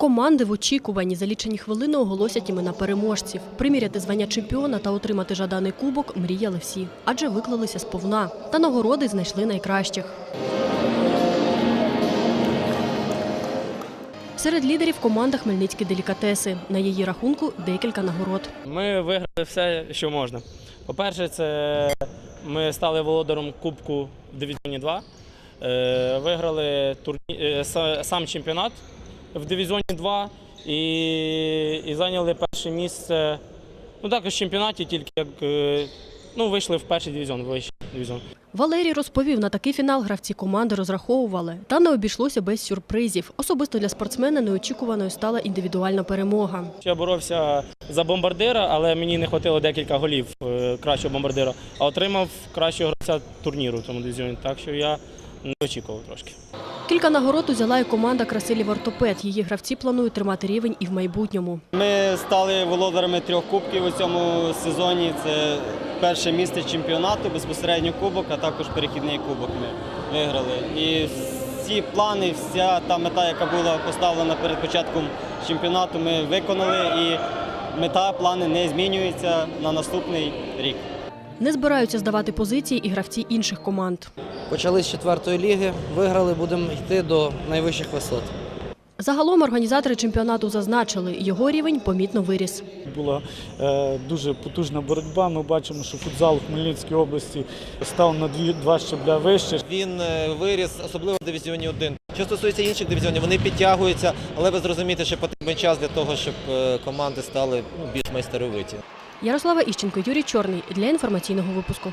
Команди в очікуванні за лічені хвилини оголосять імена переможців. Приміряти звання чемпіона та отримати жаданий кубок мріяли всі, адже виклалися сповна. Та нагороди знайшли найкращих. Серед лідерів команда Хмельницькі делікатеси. На її рахунку декілька нагород. Ми виграли все, що можна. По-перше, це ми стали володарем Кубку в дивізіоні 2. Е, Виграли турні... е, сам чемпіонат в дивізіоні 2 і, і зайняли перше місце. Ну, також в чемпіонаті, тільки як е, ну, вийшли в перший дивізіон, вищий дивізіон. Валерій розповів, на такий фінал гравці команди розраховували. Та не обійшлося без сюрпризів. Особисто для спортсмена неочікуваною стала індивідуальна перемога. Я боровся за бомбардира, але мені не вистачило декілька голів е, кращого бомбардира, а отримав кращого гравця турніру в цьому дивізіоні. Так що я не очікував трошки. Кілька нагород узяла і команда Красилів Ортопед. Її гравці планують тримати рівень і в майбутньому. Ми стали володарями трьох кубків у цьому сезоні. Це перше місце чемпіонату, безпосередньо кубок, а також перехідний кубок ми виграли. І всі плани, вся та мета, яка була поставлена перед початком чемпіонату, ми виконали. І мета, плани не змінюються на наступний рік. Не збираються здавати позиції і гравці інших команд. Почали з четвертої ліги, виграли, будемо йти до найвищих висот. Загалом організатори чемпіонату зазначили, його рівень помітно виріс. Була е, дуже потужна боротьба. Ми бачимо, що футзал в Хмельницькій області став на дві, два щабля вище. Він е, виріс, особливо в дивізіоні 1. Що стосується інших дивізіонів, вони підтягуються, але ви зрозумієте, що потрібен час для того, щоб е, команди стали ну, більш майстеровиті. Ярослава Іщенко, Юрій Чорний для інформаційного випуску.